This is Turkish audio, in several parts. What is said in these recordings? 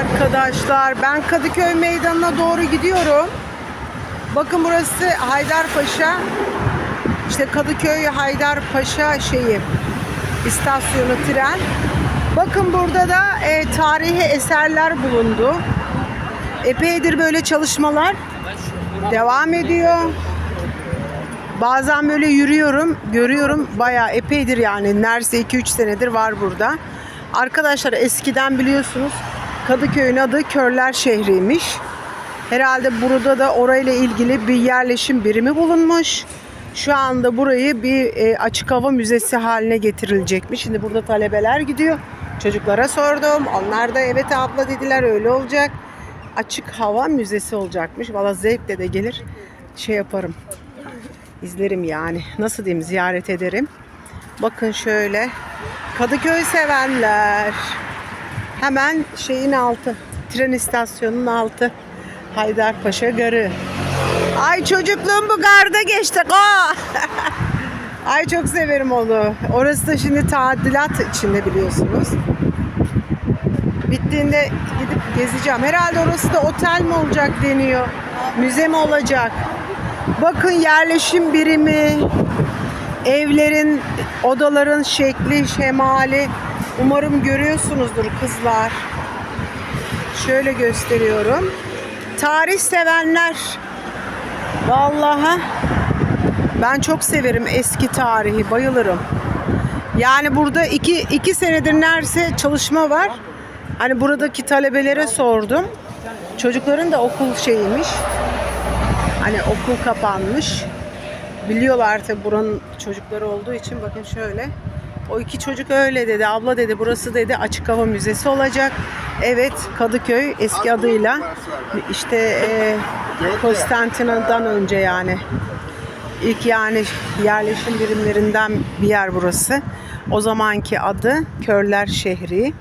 Arkadaşlar ben Kadıköy Meydanı'na doğru gidiyorum. Bakın burası Haydarpaşa. İşte Kadıköy Haydarpaşa şeyi istasyonu tren. Bakın burada da e, tarihi eserler bulundu. Epeydir böyle çalışmalar devam ediyor. Bazen böyle yürüyorum, görüyorum. Bayağı epeydir yani. Neredeyse 2-3 senedir var burada. Arkadaşlar eskiden biliyorsunuz Kadıköy'ün adı Körler şehriymiş. Herhalde burada da orayla ilgili bir yerleşim birimi bulunmuş. Şu anda burayı bir e, açık hava müzesi haline getirilecekmiş. Şimdi burada talebeler gidiyor. Çocuklara sordum. Onlar da evet abla dediler öyle olacak. Açık hava müzesi olacakmış. Valla zevkle de gelir şey yaparım. İzlerim yani. Nasıl diyeyim ziyaret ederim. Bakın şöyle. Kadıköy sevenler. Hemen şeyin altı. Tren istasyonunun altı. Haydarpaşa Garı. Ay çocukluğum bu garda geçti. Ay çok severim onu. Orası da şimdi tadilat içinde biliyorsunuz. Bittiğinde gidip gezeceğim. Herhalde orası da otel mi olacak deniyor. Müze mi olacak? Bakın yerleşim birimi, evlerin, odaların şekli, şemali. Umarım görüyorsunuzdur kızlar. Şöyle gösteriyorum. Tarih sevenler. Vallahi ben çok severim eski tarihi, bayılırım. Yani burada iki, iki senedir neredeyse çalışma var. Hani buradaki talebelere sordum. Çocukların da okul şeyiymiş. Hani okul kapanmış. Biliyorlar tabi buranın çocukları olduğu için bakın şöyle. O iki çocuk öyle dedi. Abla dedi burası dedi açık hava müzesi olacak. Evet Kadıköy eski adıyla işte e, Konstantina'dan önce yani ilk yani yerleşim birimlerinden bir yer burası. O zamanki adı Körler Şehri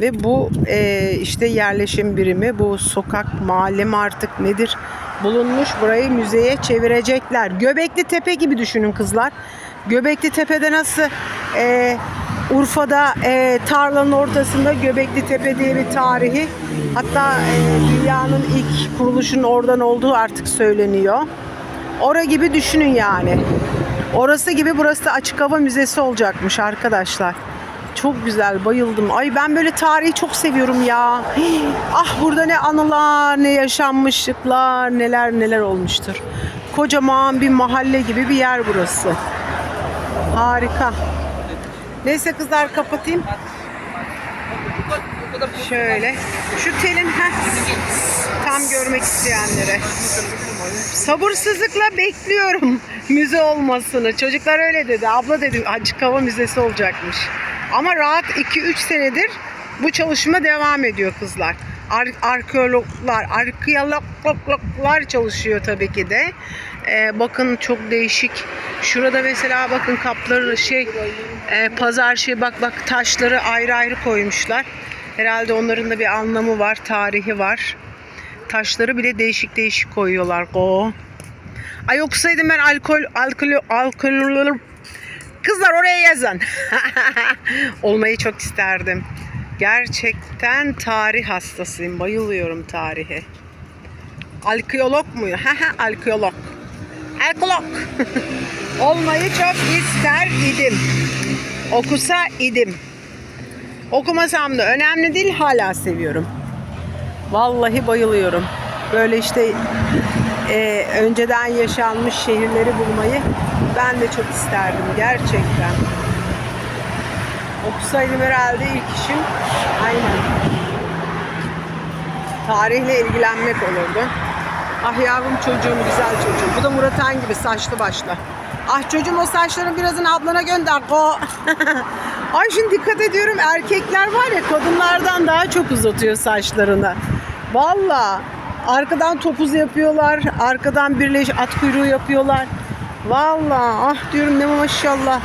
ve bu e, işte yerleşim birimi bu sokak mahalle mi artık nedir bulunmuş burayı müzeye çevirecekler. Göbekli Tepe gibi düşünün kızlar. Göbekli Tepe'de nasıl e, Urfa'da e, tarlanın ortasında Göbekli Tepe diye bir tarihi hatta e, dünyanın ilk kuruluşunun oradan olduğu artık söyleniyor. Ora gibi düşünün yani. Orası gibi burası da açık hava müzesi olacakmış arkadaşlar. Çok güzel bayıldım. Ay ben böyle tarihi çok seviyorum ya. Ah burada ne anılar, ne yaşanmışlıklar, neler neler olmuştur. Kocaman bir mahalle gibi bir yer burası. Harika. Neyse kızlar kapatayım. Şöyle. Şu telin heh, tam görmek isteyenlere. Sabırsızlıkla bekliyorum müze olmasını. Çocuklar öyle dedi. Abla dedi açık hava müzesi olacakmış. Ama rahat 2-3 senedir bu çalışma devam ediyor kızlar. Ar- arkeologlar, arkeologlar çalışıyor tabii ki de. Ee, bakın çok değişik. Şurada mesela bakın kapları şey e, pazar şey bak bak taşları ayrı ayrı koymuşlar. Herhalde onların da bir anlamı var, tarihi var. Taşları bile değişik değişik koyuyorlar. O. Ay okusaydım ben alkol alkol alkol Kızlar oraya yazın. Olmayı çok isterdim. Gerçekten tarih hastasıyım. Bayılıyorum tarihe. Alkiyolog mu? Alkiyolog. Alkolog. Olmayı çok ister idim. Okusa idim. Okumasam da önemli değil hala seviyorum. Vallahi bayılıyorum. Böyle işte e, önceden yaşanmış şehirleri bulmayı ben de çok isterdim gerçekten. Okusaydım herhalde ilk işim aynen tarihle ilgilenmek olurdu. Ah yavrum çocuğum güzel çocuğum. Bu da Murat Han gibi saçlı başlı. Ah çocuğum o saçların birazını ablana gönder. O. Ay şimdi dikkat ediyorum erkekler var ya kadınlardan daha çok uzatıyor saçlarını. Valla arkadan topuz yapıyorlar. Arkadan birleş at kuyruğu yapıyorlar. Valla ah diyorum ne maşallah.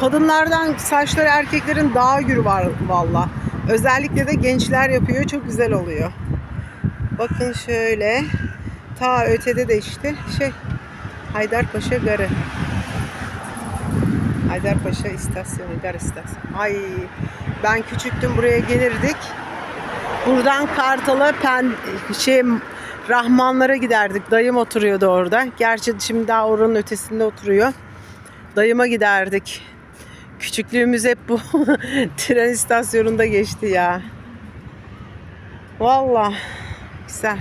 Kadınlardan saçları erkeklerin daha gür var valla. Özellikle de gençler yapıyor. Çok güzel oluyor. Bakın şöyle. Ta ötede de işte şey Haydarpaşa Garı. Haydarpaşa istasyonu, gar istasyonu. Ay ben küçüktüm buraya gelirdik. Buradan Kartal'a pen şey Rahmanlara giderdik. Dayım oturuyordu orada. Gerçi şimdi daha oranın ötesinde oturuyor. Dayıma giderdik. Küçüklüğümüz hep bu tren istasyonunda geçti ya. Vallahi güzel.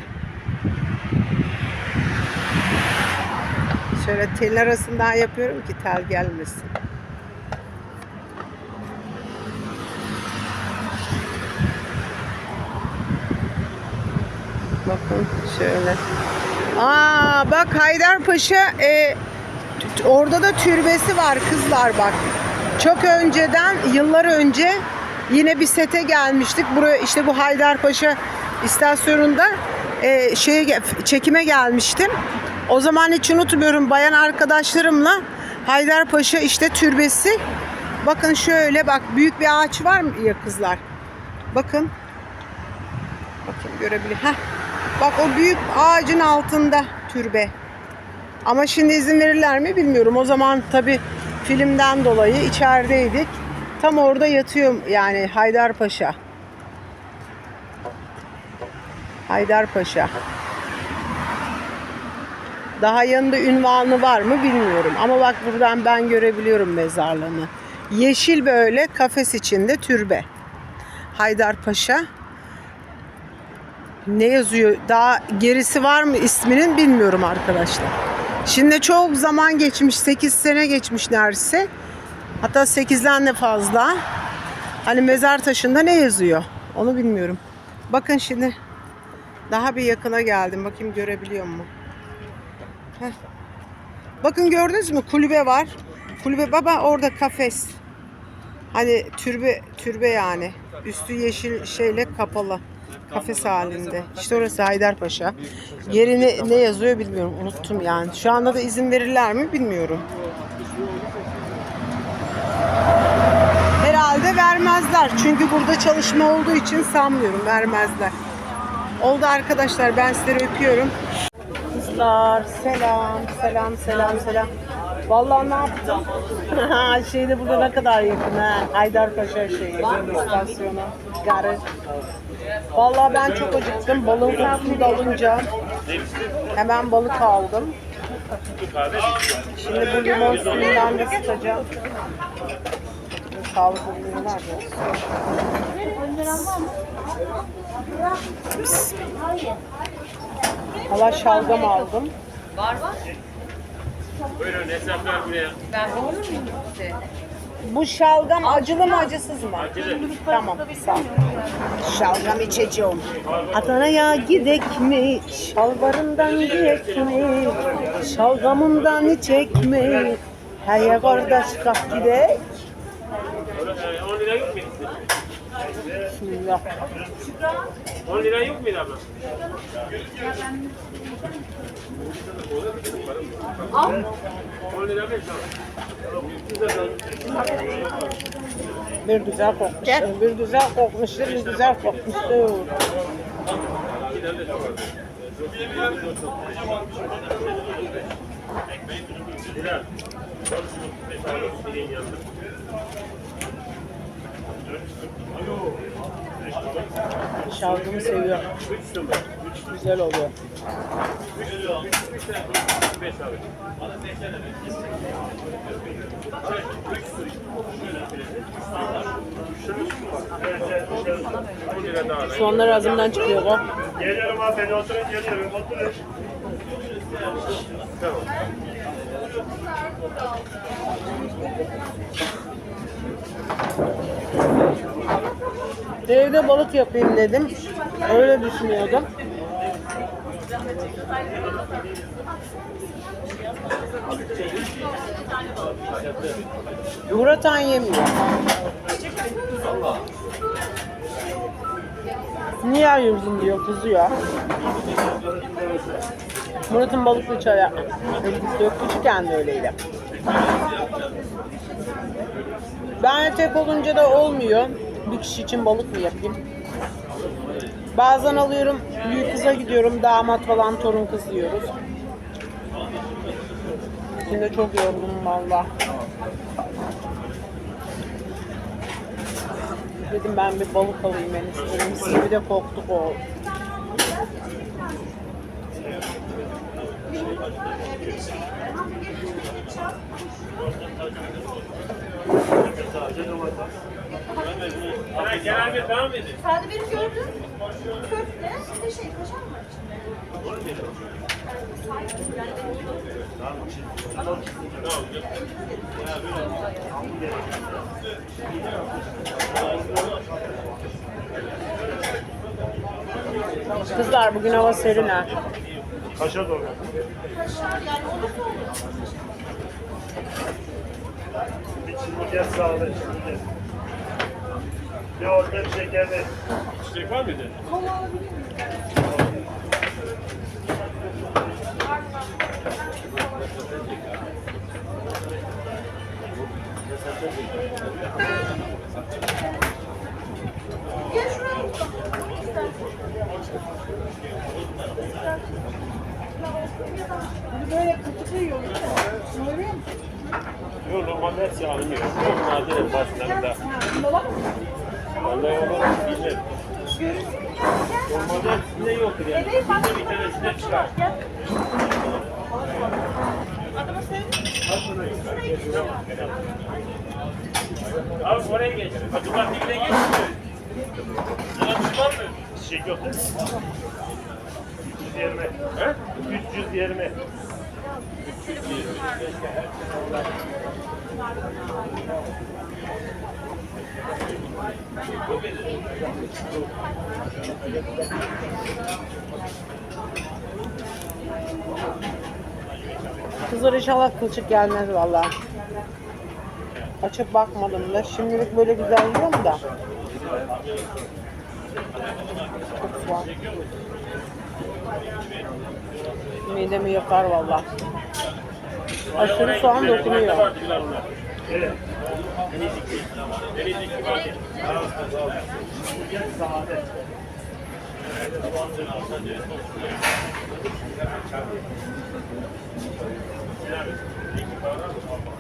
Şöyle telin arasından yapıyorum ki tel gelmesin. Bakın şöyle. Aa bak Haydarpaşa e, orada da türbesi var kızlar bak. Çok önceden yıllar önce yine bir sete gelmiştik. Buraya işte bu Haydarpaşa istasyonunda e, şeye çekime gelmiştim. O zaman hiç unutmuyorum bayan arkadaşlarımla Haydarpaşa işte türbesi. Bakın şöyle bak büyük bir ağaç var mı ya kızlar? Bakın Bakayım görebilir. Heh. Bak o büyük ağacın altında türbe. Ama şimdi izin verirler mi bilmiyorum. O zaman tabi filmden dolayı içerideydik. Tam orada yatıyor yani Haydarpaşa. Haydarpaşa. Daha yanında ünvanı var mı bilmiyorum. Ama bak buradan ben görebiliyorum mezarlığını. Yeşil böyle kafes içinde türbe. Haydarpaşa. Ne yazıyor? Daha gerisi var mı isminin bilmiyorum arkadaşlar. Şimdi çok zaman geçmiş. 8 sene geçmiş neredeyse. Hatta 8'den de fazla. Hani mezar taşında ne yazıyor? Onu bilmiyorum. Bakın şimdi daha bir yakına geldim. Bakayım görebiliyor mu? Bakın gördünüz mü? Kulübe var. Kulübe baba orada kafes. Hani türbe türbe yani. Üstü yeşil şeyle kapalı. Kafes halinde. İşte orası Haydarpaşa. Yerini ne yazıyor bilmiyorum. Unuttum yani. Şu anda da izin verirler mi bilmiyorum. Herhalde vermezler. Çünkü burada çalışma olduğu için sanmıyorum vermezler. Oldu arkadaşlar ben sizleri öpüyorum. Kızlar selam selam selam selam. Vallahi ne yaptım? şey de burada ne kadar yakın ha. Haydarpaşa şeyi istasyonu. Garı. Vallahi ben çok acıktım. Balığın kokusunu da alınca hemen balık aldım. Şimdi bu limon suyundan da sıkacağım. Sağlıklı ürünler. Hala şalgam aldım. Buyurun hesaplar buraya. Bu şalgam acılı mı acısız mı? Acılı. Tamam sağ ol. Şalgam içeceğim. Adana'ya gidek mi? Şalvarından gidek mi? Şalgamından içek mi? Heye kardeş kalk gidek. 10 lira yok muydu? Bismillah. 10 lira yok muydu abla? Al. 10 lira ver Bir güzel kokmuştur. Bir güzel kokmuştur. Bir güzel kokmuştur. Şalgamı seviyorum. Güzel oluyor. Soğanlar ağzımdan çıkıyor. Bak. Geliyorum hanımefendi oturun geliyorum oturun. Evde balık yapayım dedim. Öyle düşünüyordum. Murat Han yemiyor. Niye ayırdın diyor, kızıyor. Murat'ın balıklı çaya. Küçükken de öyleydi. Ben tek olunca da olmuyor. Bir kişi için balık mı yapayım? Bazen alıyorum, büyük kıza gidiyorum, damat falan torun kız yiyoruz. Şimdi çok yorgunum valla. Dedim ben bir balık alayım en. Mis gibi de koktu o. Ha, genel bir tamam mıydı? Sade beni gördün. Köfte, bir de şey kaşar mı var içinde? Kızlar bugün hava serin ha. Kaşa doğru. Kaşar yani olursa olur. Bir çimurgen sağlı. çimurgen. Bir orta bir şekerli. Çiçek var mıydı? Kola alabilir miyim? Gel şuraya otur. Böyle kıtıklı yiyorum. Görüyor musun? Yok normalde hepsi alınıyor. Bunda var mı? Vallahi onu bilmem. Normalde hepsinde yoktur yani. Bak. Bir tanesinde çıkar. Adamı sevdim. Abi oraya geç. Hatırlar dibine geç. Sana var mı? Çiçek yok değil mi? 320. He? 320. Kızlar inşallah kılçık gelmez valla. Açıp bakmadım da. Şimdilik böyle güzel yiyorum da. Çok var. Midemi yakar valla. Aşırı soğan dokunuyor.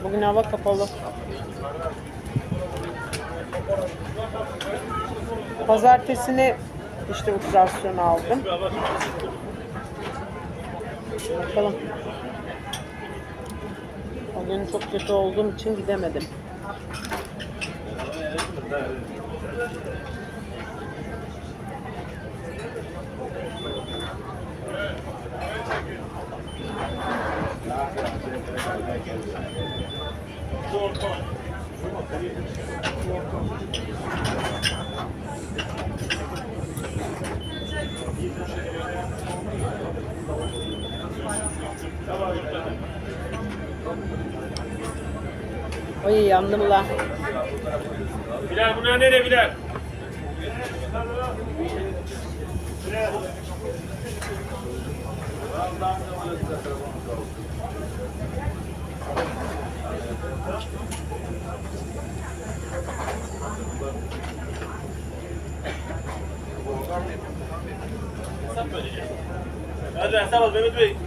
Bugün hava kapalı. Pazartesini işte ultrasyon aldım. Bakalım. O gün çok kötü olduğum için gidemedim. Ay yandım la. Bilal bunlar nereye Bilal? Hadi hesap al Mehmet Bey.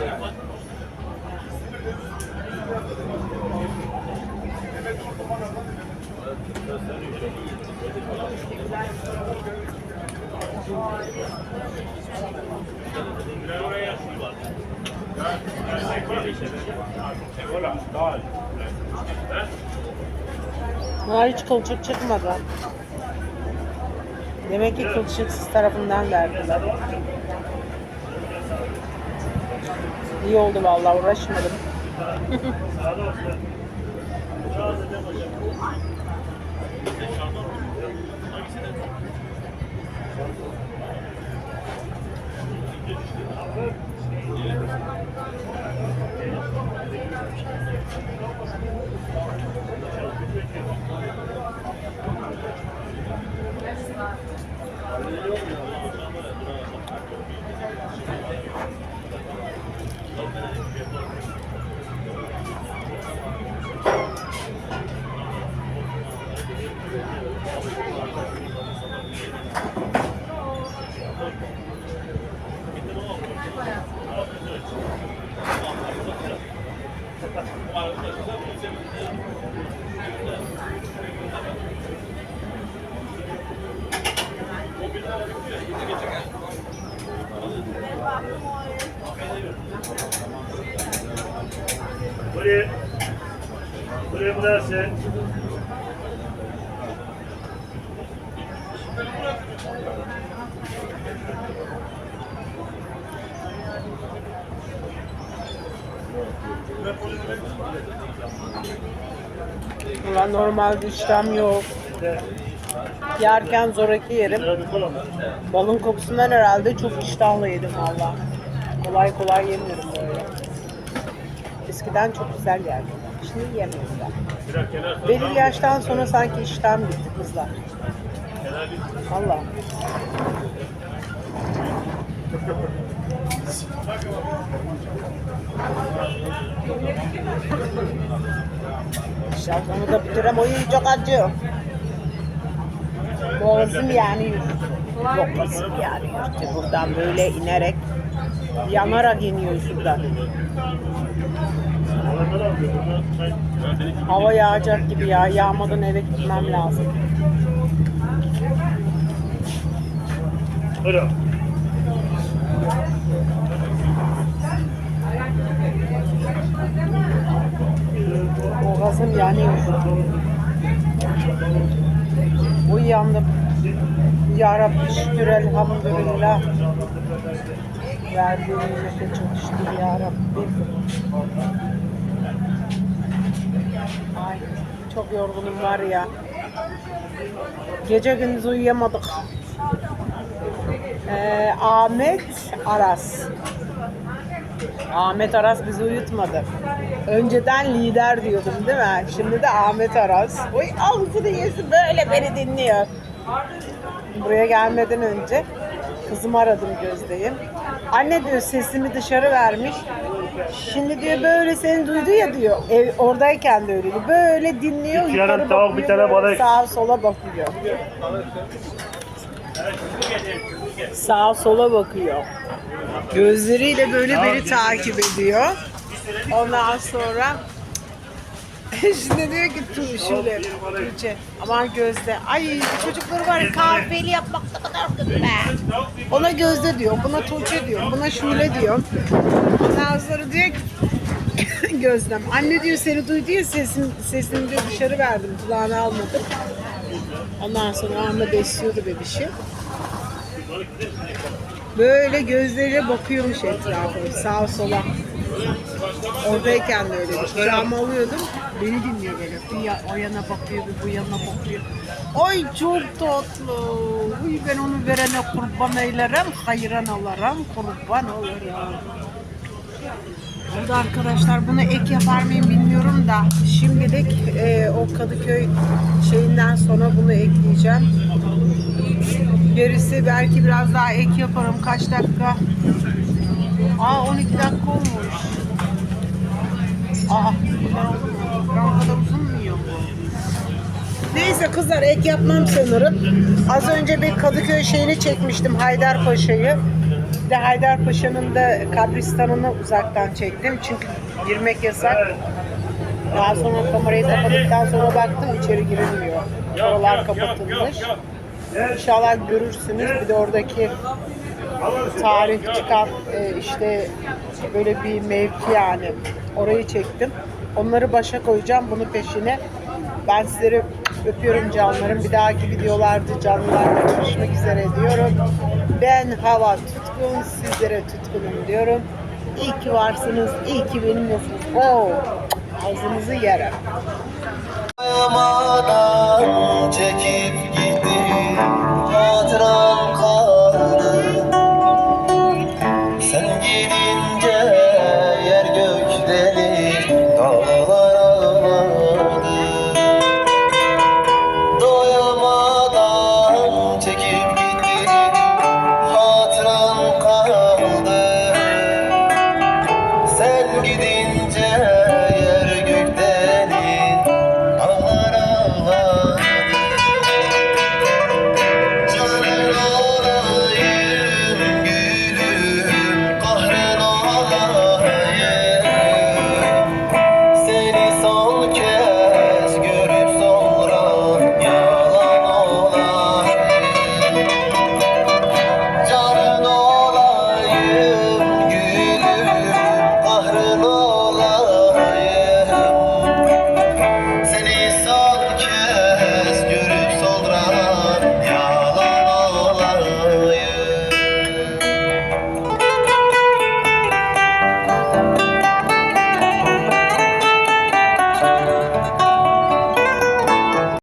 Bunlar hiç kılçık çıkmadı. Demek ki kılçıksız tarafından verdiler. İyi oldu vallahi uğraşmadım. Buraya Buraya burası. Ulan normalde işlem yok. Yerken zoraki yerim. Balın kokusundan herhalde çok iştahlı yedim valla. Kolay kolay yemiyorum. Eskiden çok güzel yerdim. Şimdi yiyemiyorum ben. Belirli yaştan sonra sanki iştahım gitti kızlar. Valla. Şalgamı da bitirem. Oy çok acı. Boğazım yani Boğazım yani işte buradan böyle inerek yanarak iniyor şuradan. Hava yağacak gibi ya. Yağmadan eve gitmem lazım. Buyurun. Boğazım yanıyor. Uyandım. Ya Rabbi şükür elhamdülillah. Verdiğin nimete çok şükür ya Rabbi. Ay çok yorgunum var ya. Gece gündüz uyuyamadık. Ee, Ahmet Aras. Ahmet Aras bizi uyutmadı. Önceden lider diyordum değil mi? Şimdi de Ahmet Aras. Oy ağzını yesin böyle beni dinliyor. Buraya gelmeden önce kızımı aradım Gözde'yi. Anne diyor sesimi dışarı vermiş. Şimdi diyor böyle seni duydu ya diyor. Ev, oradayken de öyleydi. Böyle dinliyor. İki yukarı tavuk, bir bakıyor, tane böyle balık. Sağa sola bakıyor. Sağa sola bakıyor. Gözleriyle böyle beni takip ediyor. Ondan sonra Şimdi diyor ki tu şöyle Tuğçe aman Gözde ay çocukları var ya kahveli yapmak ne kadar kötü be. Ona Gözde diyor, buna Tuğçe diyor, buna Şule diyor. Ondan sonra diyor ki Gözlem anne diyor seni duydu ya sesin, sesini diyor dışarı verdim kulağına almadım. Ondan sonra Ahmet besliyordu bebişi. Böyle gözleriyle bakıyormuş etrafa, sağa sola. Oradayken de öyle. Kucağıma alıyordum. Beni dinliyor böyle. Bir ya- o yana bakıyor, bir bu yana bakıyor. Ay çok tatlı. Uy ben onu verene kurban eylerim, hayran alırım, kurban olurum. Burada arkadaşlar bunu ek yapar mıyım bilmiyorum da şimdilik e, o Kadıköy şeyinden sonra bunu ekleyeceğim. Gerisi belki biraz daha ek yaparım. Kaç dakika? Aa 12 dakika olmuş. Aa ben kadar uzun mu yiyorum bu? Neyse kızlar ek yapmam sanırım. Az önce bir Kadıköy şeyini çekmiştim Haydarpaşa'yı. Bir de Haydarpaşa'nın da kabristanını uzaktan çektim. Çünkü girmek yasak. Daha sonra kamerayı kapadıktan sonra baktım içeri girilmiyor. Oralar kapatılmış. İnşallah görürsünüz. Bir de oradaki tarih çıkan e, işte böyle bir mevki yani. Orayı çektim. Onları başa koyacağım. Bunu peşine ben sizleri öpüyorum canlarım. Bir dahaki videolarda canlılarla görüşmek üzere diyorum. Ben hava tutkun, sizlere tutkunum diyorum. İyi ki varsınız, iyi ki benimlesiniz. Oo, ağzınızı yere. Ayamadan çekip gittim hatıra.